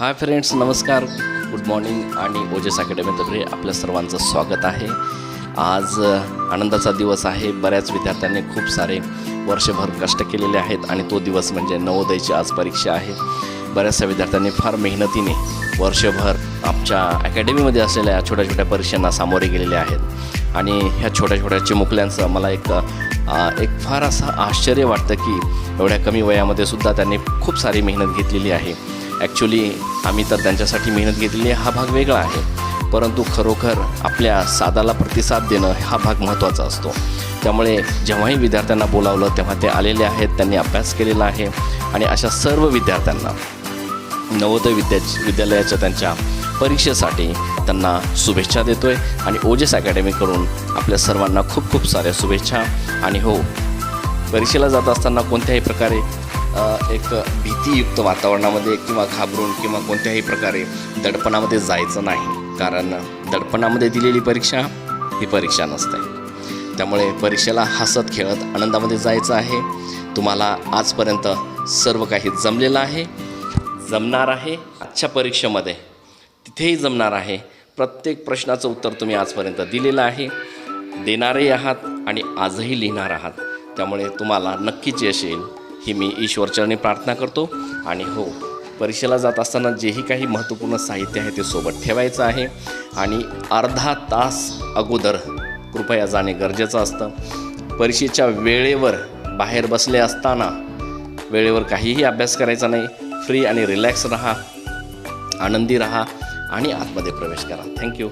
हाय friends नमस्कार. Good morning आणि ओजेस अकॅडमीतर्फे आपल्या सर्वांचं स्वागत आहे. आज आनंदाचा दिवस आहे. बऱ्याच विद्यार्थ्यांनी खूप सारे वर्षभर कष्ट केलेले आहेत आणि तो दिवस म्हणजे नवोदयची आज परीक्षा आहे. बऱ्याचशा विद्यार्थ्यांनी फार मेहनतीने वर्षभर आमच्या अकॅडमीमध्ये असलेल्या छोट्या छोट्या परीक्षांना सामोरे गेलेले आहेत. आणि ह्या छोट्या छोट्या चिमुकल्यांचं मला एक एक फार असं आश्चर्य वाटतं की एवढ्या कमी वयामध्ये सुद्धा त्यांनी खूप सारी मेहनत घेतलेली आहे. ॲक्च्युली आम्ही तर त्यांच्यासाठी मेहनत घेतलेली आहे. हा भाग वेगळा आहे. परंतु खरोखर आपल्या सादाला प्रतिसाद देणं हा भाग महत्त्वाचा असतो. त्यामुळे जेव्हाही विद्यार्थ्यांना बोलावलं तेव्हा ते आलेले आहेत. त्यांनी अभ्यास केलेला आहे. आणि अशा सर्व विद्यार्थ्यांना नवोदय विद्या विद्यालयाच्या त्यांच्या परीक्षेसाठी त्यांना शुभेच्छा देतो आहे आणि ओजेस अकॅडमीकडून आपल्या सर्वांना खूप खूप साऱ्या शुभेच्छा. आणि हो परीक्षेला जात असताना कोणत्याही प्रकारे एक भीतीयुक्त वातावरणामध्ये किंवा घाबरून किंवा कोणत्याही प्रकारे दडपणामध्ये जायचं नाही. कारण दडपणामध्ये दिलेली परीक्षा ही परीक्षा नसते. त्यामुळे परीक्षेला हसत खेळत आनंदामध्ये जायचं आहे. तुम्हाला आजपर्यंत सर्व काही जमलेलं आहे. जमणार आहे आजच्या परीक्षेमध्ये. तिथेही जमणार आहे. प्रत्येक प्रश्नाचं उत्तर तुम्ही आजपर्यंत दिलेलं आहे. देणारही आहात आणि आजही लिहिणार आहात. त्यामुळे तुम्हाला नक्कीच यश येईल. ही मी ईश्वरचरणी प्रार्थना करतो. आणि हो परीक्षेला जात असताना जेही काही महत्त्वपूर्ण साहित्य आहे ते सोबत ठेवायचं आहे. आणि अर्धा तास अगोदर कृपया जाणे गरजेचं असतं. परीक्षेच्या वेळेवर बाहेर बसले असताना वेळेवर काहीही अभ्यास करायचा नाही. फ्री आणि रिलॅक्स राहा. आनंदी राहा. आणि आतमध्ये प्रवेश करा. थँक्यू.